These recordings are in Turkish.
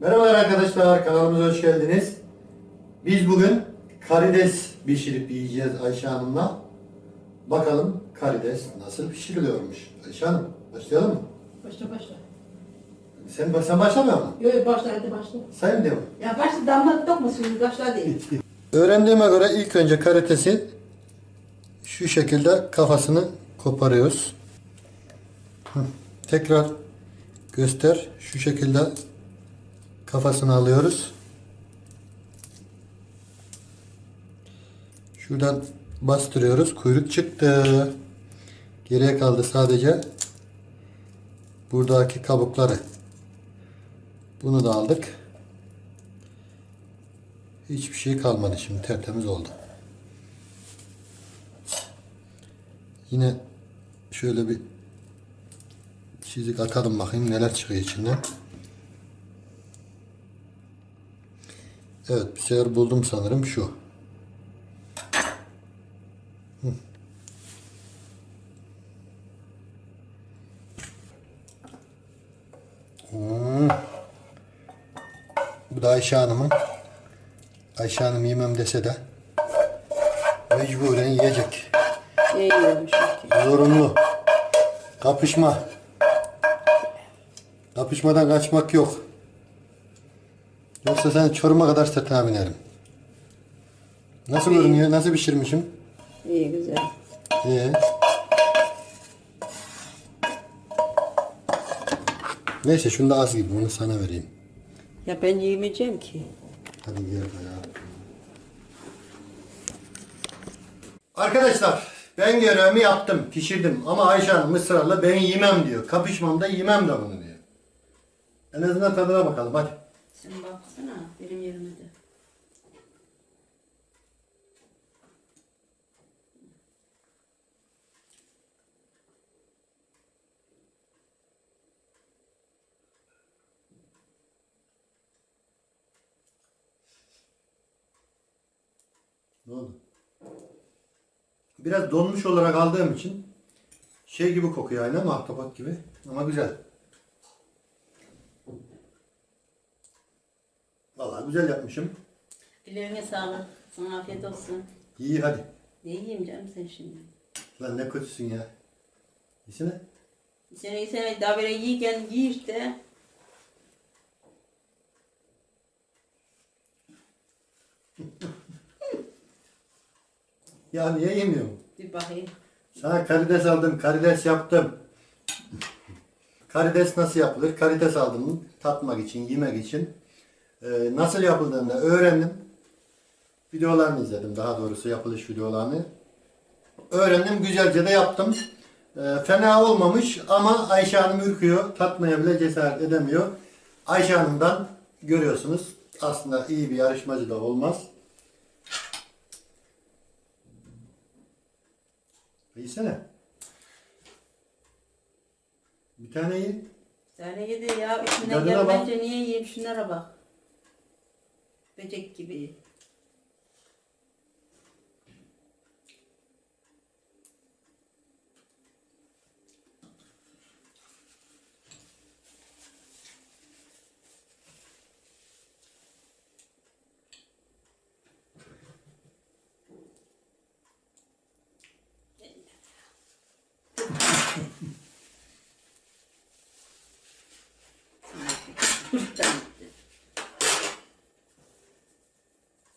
Merhabalar arkadaşlar, kanalımıza hoş geldiniz. Biz bugün karides pişirip yiyeceğiz Ayşe Hanım'la. Bakalım karides nasıl pişiriliyormuş. Ayşe Hanım, başlayalım mı? Başla başla. Sen, sen başlamıyor musun? Yok yok başla hadi başla. Sayın mi? Ya başla damla dokma şimdi başla değil. Öğrendiğime göre ilk önce karitesi şu şekilde kafasını koparıyoruz. Tekrar göster. Şu şekilde kafasını alıyoruz. Şuradan bastırıyoruz. Kuyruk çıktı. Geriye kaldı sadece buradaki kabukları. Bunu da aldık. Hiçbir şey kalmadı şimdi tertemiz oldu. Yine şöyle bir çizik atalım bakayım neler çıkıyor içinden. Evet bir sefer buldum sanırım şu. Hı. Hmm. Bu da Ayşe Hanım'ın. Ayşe Hanım yemem dese de mecburen yiyecek. Yiyormuş. Zorunlu. Kapışma. Kapışmadan kaçmak yok. Yoksa sen Çorum'a kadar sırtına binerim. Nasıl görünüyor? Nasıl pişirmişim? İyi güzel. İyi. Neyse şunu da az gibi. Bunu sana vereyim. Ya ben yemeyeceğim ki. Hadi gel ya. Arkadaşlar ben görevimi yaptım, pişirdim ama Ayşe Hanım ısrarla ben yemem diyor. Kapışmam da yemem de bunu diyor. En azından tadına bakalım hadi. Sen baksana benim yerime de. Ne oldu? Biraz donmuş olarak aldığım için şey gibi kokuyor aynı ama ahtapot gibi ama güzel. Vallahi güzel yapmışım. Ellerine sağlık. Sana afiyet olsun. İyi hadi. Ne yiyeyim canım sen şimdi? Lan ne kötüsün ya. Yesene. Sen sen daha böyle yiyken yiy işte. Ya niye yemiyorum? Bir bakayım. Sana karides aldım, karides yaptım. Karides nasıl yapılır? Karides aldım tatmak için, yemek için. Ee, nasıl yapıldığını da öğrendim. Videolarını izledim daha doğrusu yapılış videolarını. Öğrendim, güzelce de yaptım. Ee, fena olmamış ama Ayşe Hanım ürküyor. Tatmaya bile cesaret edemiyor. Ayşe Hanım'dan görüyorsunuz. Aslında iyi bir yarışmacı da olmaz. Yesene. Bir tane ye. Sen yedi ya. İçinden Tadına bak. gelmence niye yiyeyim? Şunlara bak. Böcek gibi.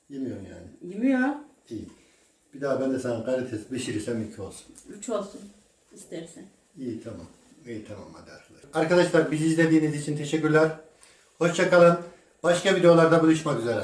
Yemiyorsun yani. Yemiyor. İyi. Bir daha ben de sana karides pişirirsem iki olsun. Üç olsun. istersen. İyi tamam. İyi tamam hadi arkadaşlar. Arkadaşlar bizi izlediğiniz için teşekkürler. Hoşçakalın. Başka videolarda buluşmak üzere.